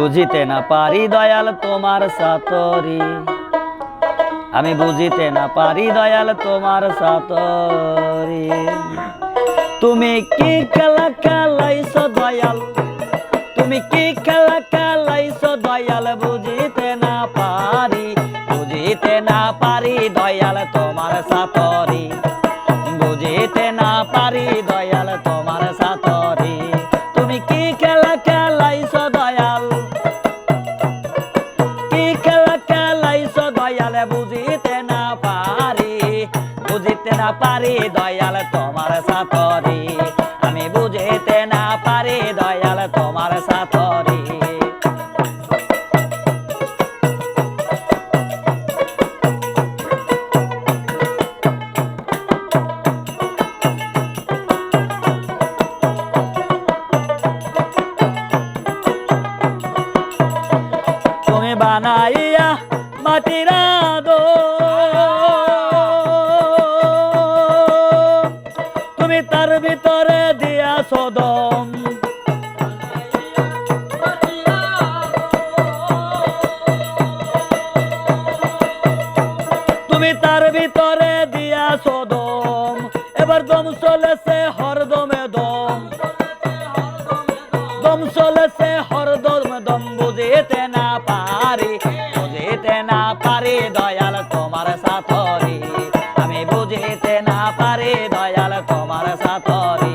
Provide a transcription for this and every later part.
বুঝিতে না পারি দয়াল তোমার সাতরি। আমি বুঝিতে না পারি দয়াল তোমার সাতরি। তুমি কি খেলা খেলাইছ দয়াল? তুমি কি খেলা খেলাইছ দয়াল? বুঝিতে না পারি, বুঝিতে না পারি দয়াল তোমার সাতরি। বুঝিতে না পারি, বুঝিতে না পারি দয়াল তোমার সাতরি আমি বুঝিতে না পারি দয়াল তোমার তুমি বানাইয়া মাটির সদম তুমি তার ভিতরে দিয়া সদম, এবার দম চলেছে হরদমে দম। দম চলেছে হরদম দম, বুঝিতে না পারি, বুঝিতে না পারি দয়াল তোমার সাথরি। আমি বুঝিতে না পারি দয়াল তোমার সাথরি।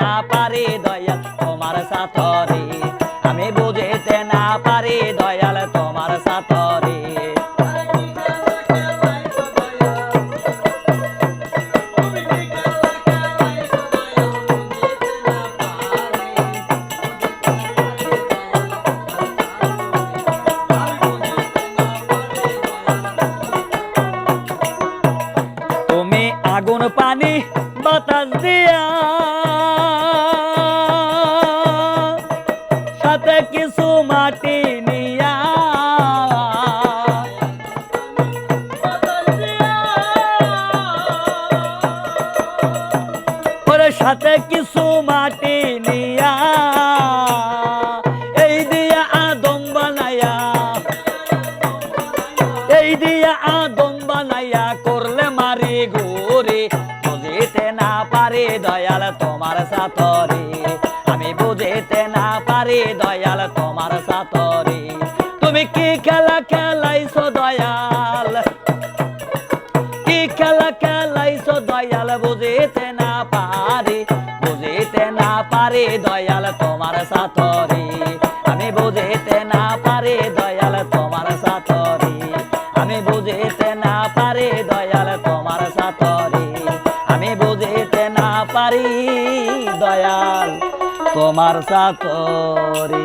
না পারি দয়াল তোমার সাথরে। আমি বুঝিতে না পারি দয়াল তোমার সাথরে। আগুন পানি বাতাস দিয়া কিছু মাটি নিয়া সাথে কিছু মাটি নিয়া এই দিয়া আদম বানায়া এই দিয়া আদম বানাইয়া করলে মারি গোরে বুঝিতে না পারি দয়াল তোমার সাথরে বুঝিতে না পারি, দয়াল তোমার সাথরে তুমি কি খেলা খেলাইছো দয়াল? কি খেলা খেলাইছো দয়াল, বুঝিতে না পারি, বুঝিতে না পারি, দয়াল তোমার সাথরে আমি বুঝিতে না পারি, দয়াল তোমার সাথরে আমি বুঝিতে না পারি, দয়াল তোমার সাথরে আমি বুঝিতে না পারি, দয়াল। তোমার সাথরে